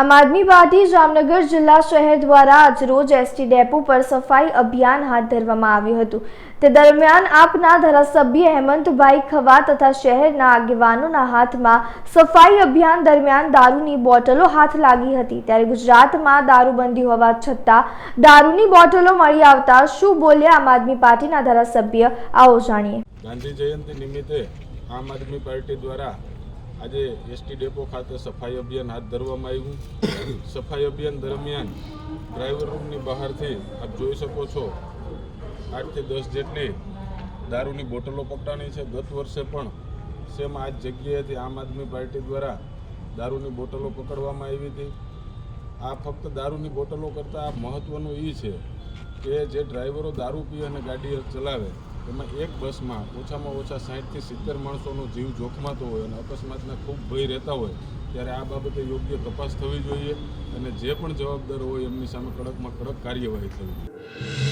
આમ આદમી પાર્ટી જામનગર જિલ્લા શહેર દ્વારા આજરોજ એસટી ડેપો પર સફાઈ અભિયાન હાથ ધરવામાં આવ્યું હતું. તે દરમિયાન આપના ધારાસભ્ય હેમંતભાઈ ખવા તથા શહેરના આગેવાનોના હાથમાં સફાઈ અભિયાન દરમિયાન દારૂની બોટલો હાથ લાગી હતી. ત્યારે ગુજરાતમાં દારૂબંધી હોવા છતાં દારૂની બોટલો મળી આવતા શું બોલ્યા આમ આદમી પાર્ટીના ધારાસભ્ય? આવો જાણીએ. ગાંધી જયંતિ નિમિત્તે આમ આદમી પાર્ટી દ્વારા આજે એસટી ડેપો ખાતે સફાઈ અભિયાન હાથ ધરવામાં આવ્યું. સફાઈ અભિયાન દરમિયાન ડ્રાઈવર રૂમની બહારથી આપ જોઈ શકો છો, આઠથી દસ જેટલી દારૂની બોટલો પકડાણી છે. ગત વર્ષે પણ સેમ આ જ જગ્યાએથી આમ આદમી પાર્ટી દ્વારા દારૂની બોટલો પકડવામાં આવી હતી. આ ફક્ત દારૂની બોટલો કરતાં મહત્ત્વનું એ છે કે જે ડ્રાઈવરો દારૂ પી અને ગાડી ચલાવે એમાં એક બસમાં ઓછામાં ઓછા સાહીઠથી સિત્તેર માણસોનો જીવ જોખમાતો હોય અને અકસ્માતના ખૂબ ભય રહેતા હોય, ત્યારે આ બાબતે યોગ્ય તપાસ થવી જોઈએ અને જે પણ જવાબદાર હોય એમની સામે કડકમાં કડક કાર્યવાહી થવી જોઈએ.